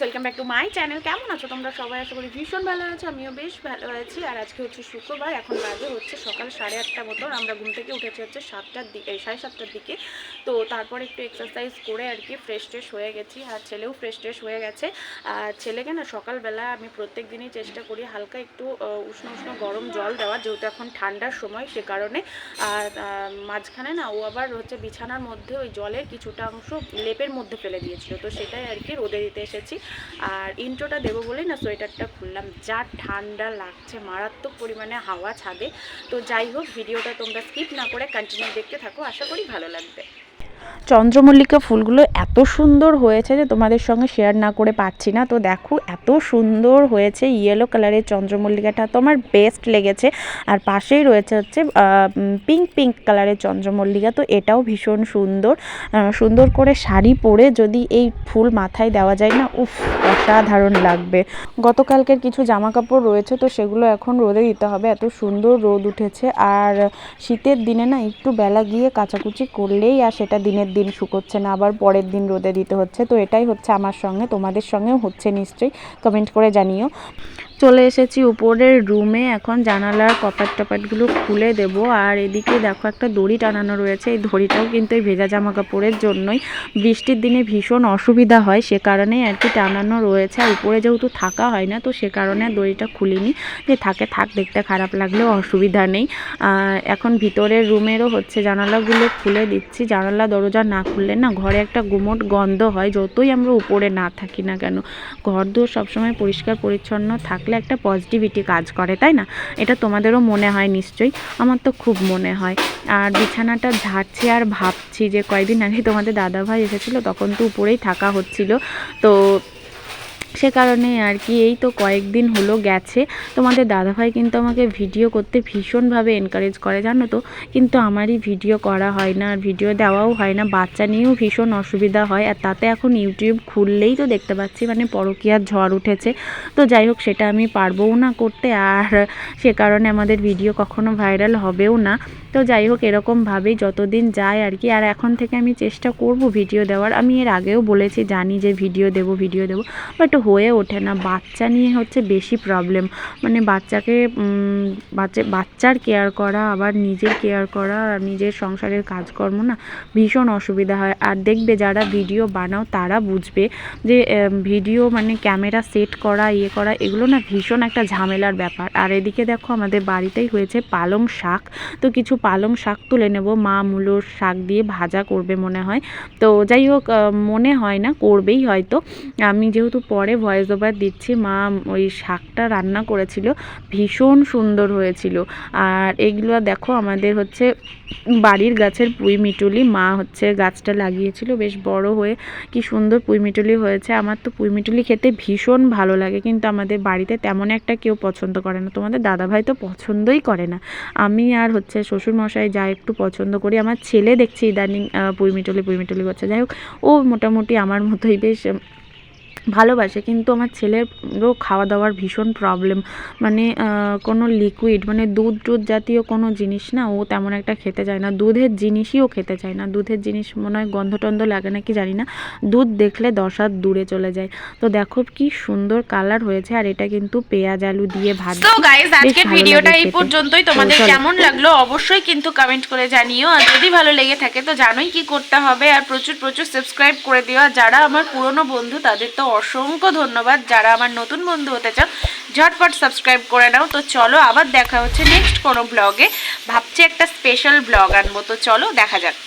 Welcome back to my channel কেমন আছো তোমরা সবাই? আশা করি ভীষণ ভালো আছো, আমিও বেশ ভালো আছি। আর আজকে হচ্ছে শুক্রবার, এখন বাজে হচ্ছে সকাল সাড়ে আটটা মতন। আমরা ঘুম থেকে উঠেছি হচ্ছে সাতটার দিকে সাড়ে সাতটার দিকে। তো তারপর একটু এক্সারসাইজ করে আর কি ফ্রেশ ট্রেশ হয়ে গেছি। আর ছেলেও ফ্রেশ ট্রেশ হয়ে গেছে। আর ছেলেকে না সকালবেলা আমি প্রত্যেক দিনই চেষ্টা করি হালকা একটু উষ্ণ উষ্ণ গরম জল দেওয়া যেহেতু এখন ঠান্ডার সময় সে কারণে। আর মাঝখানে না ও আবার হচ্ছে বিছানার মধ্যে ওই জলের কিছুটা অংশ লেপের মধ্যে ফেলে দিয়েছিল। তো সেটাই আর কি রোদে দিতে এসেছি। আর ইন্ট্রোটা দেবো বলেই না সোয়েটারটা খুললাম। যা ঠান্ডা লাগছে, মারাত্মক পরিমাণে হাওয়া ছাদে। তো যাই হোক, ভিডিওটা তোমরা স্কিপ না করে কন্টিনিউ দেখতে থাকো। আশা করি ভালো লাগবে। চন্দ্রমল্লিকা ফুলগুলো এত সুন্দর হয়েছে যে তোমাদের সঙ্গে শেয়ার না করে পাচ্ছি না। তো দেখো, এত সুন্দর হয়েছে ইয়েলো কালারের চন্দ্রমল্লিকাটা। তো আমার বেস্ট লেগেছে। আর পাশেই রয়েছে হচ্ছে পিঙ্ক পিঙ্ক কালারের চন্দ্রমল্লিকা। তো এটাও ভীষণ সুন্দর। সুন্দর করে শাড়ি পরে যদি এই ফুল মাথায় দেওয়া যায় না, উফ, অসাধারণ লাগবে। গতকালকের কিছু জামা কাপড় রয়েছে, তো সেগুলো এখন রোদে দিতে হবে। এত সুন্দর রোদ উঠেছে। আর শীতের দিনে না একটু বেলা গিয়ে কাচাকুচি করলেই আর সেটা দিনের দিন শুকোচ্ছে না, আবার পরের দিন রোদে দিতে হচ্ছে। তো এটাই হচ্ছে আমার সঙ্গে, তোমাদের সঙ্গেও হচ্ছে নিশ্চয়ই। কমেন্ট করে জানিও। চলে এসেছি উপরের রুমে। এখন জানালার কপাট টপাটগুলো খুলে দেব। আর এদিকে দেখো একটা দড়ি টানানো রয়েছে। এই দড়িটাও কিন্তু এই ভেজা জামা কাপড়ের জন্যই। বৃষ্টির দিনে ভীষণ অসুবিধা হয়, সে কারণেই আর কি টানানো রয়েছে। আর উপরে যেহেতু থাকা হয় না, তো সে কারণে দড়িটা খুলিনি। যে থাকে থাক, দেখতে খারাপ লাগলেও অসুবিধা নেই। এখন ভিতরের রুমেরও হচ্ছে জানালাগুলো খুলে দিচ্ছি। জানালা, দরজা না খুললে না ঘরে একটা গুমোট গন্ধ হয়। যতই আমরা উপরে না থাকি না কেন ঘর দোর সবসময় পরিষ্কার, পরিচ্ছন্ন থাকলে একটা পজিটিভিটি কাজ করে, তাই না? এটা তোমাদেরও মনে হয় নিশ্চয়ই। আমার তো খুব মনে হয়। আর বিছানাটা ঝাড়ছি আর ভাবছি যে কয়েকদিন আগে তোমাদের দাদাভাই এসেছিল, তখন তো উপরেই থাকা হচ্ছিল। তো সে কারণে আর কি, এই তো কয়েকদিন হলো গেছে। তোমাদের দাদাভাই কিন্তু আমাকে ভিডিও করতে ভীষণভাবে এনকারেজ করে, জানো তো? কিন্তু আমারই ভিডিও করা হয় না আর ভিডিও দেওয়াও হয় না, বাচ্চা নিয়েও ভীষণ অসুবিধা হয়। আর তাতে এখন ইউটিউব খুললেই তো দেখতে পাচ্ছি মানে পরকীয়ার ঝড় উঠেছে। তো যাই হোক, সেটা আমি পারবও না করতে, আর সে কারণে আমাদের ভিডিও কখনো ভাইরাল হবেও না। তো যাই হোক এরকমভাবেই যতদিন যায় আর কি। আর এখন থেকে আমি চেষ্টা করব ভিডিও দেওয়ার। আমি এর আগেও বলেছি, জানি যে ভিডিও দেব ভিডিও দেব। বাট হয়ে ওঠে না। বাচ্চা নিয়ে হচ্ছে বেশি প্রবলেম মানে বাচ্চাকে বাচ্চা, বাচ্চার কেয়ার করা, আবার নিজের কেয়ার করা, আর নিজের সংসারের কাজকর্ম না ভীষণ অসুবিধা হয়। আর দেখবে যারা ভিডিও বানাও, তারা বুঝবে যে ভিডিও মানে ক্যামেরা সেট করা ইয়ে করা, এগুলো না ভীষণ একটা ঝামেলার ব্যাপার। আর এদিকে দেখো, আমাদের বাড়িতেই হয়েছে পালং শাক। তো কিছু পালং শাক তুলে নেব। মা মূলোর শাক দিয়ে ভাজা করবে মনে হয়। তো যাই হোক মনে হয় না, করবেই হয়তো। আমি যেহেতু পরে ভয়েস ওভার দিচ্ছি, মা ওই শাকটা রান্না করেছিল, ভীষণ সুন্দর হয়েছিল। আর এগুলো দেখো, আমাদের হচ্ছে বাড়ির গাছের পুঁই মিটুলি। মা হচ্ছে গাছটা লাগিয়েছিল, বেশ বড় হয়ে কি সুন্দর পুঁই মিটুলি হয়েছে। আমার তো পুঁই মিটুলি খেতে ভীষণ ভালো লাগে, কিন্তু আমাদের বাড়িতে তেমন একটা কেউ পছন্দ করে না। তোমাদের দাদাভাই তো পছন্দই করে না। আমি আর হচ্ছে শ্বশুরমশাই যা একটু পছন্দ করি। আমার ছেলে দেখছি ইদানিং আহ, পুঁই মিটুলি পুঁই মিটুলি করছে। যাই হোক ও মোটামুটি আমার মতোই বেশ ভালোবাসে কিন্তু আমার ছেলেরও খাওয়া দাওয়ার ভীষণ প্রবলেম মানে কোনো লিকুইড মানে দুধ টুধ জাতীয় কোনো জিনিস না ও তেমন একটা খেতে চায় না। দুধের জিনিসই ও খেতে চায় না। দুধের জিনিস মনে হয় গন্ধ টন্ধ লাগে নাকি জানি না। দুধ দেখলে দশ হাত দূরে চলে যায়। তো দেখো কি সুন্দর কালার হয়েছে আর এটা কিন্তু পেঁয়াজ আলু দিয়ে ভাত তো গাইস আজকের ভিডিওটা এই পর্যন্তই। তোমাদের কেমন লাগল অবশ্যই কিন্তু কমেন্ট করে জানিও। আর যদি ভালো লেগে থাকে তো জানোই কি করতে হবে। আর প্রচুর প্রচুর সাবস্ক্রাইব করে দিও। আর যারা আমার পুরনো বন্ধু তাদের তো অসংখ্য ধন্যবাদ। যারা আমার নতুন বন্ধু হতে চাও ঝটপট সাবস্ক্রাইব করে নাও। তো চলো, আবার দেখা হচ্ছে নেক্সট কোনো ব্লগে ভাবছি একটা স্পেশাল ব্লগ আনব। তো চলো, দেখা যাক।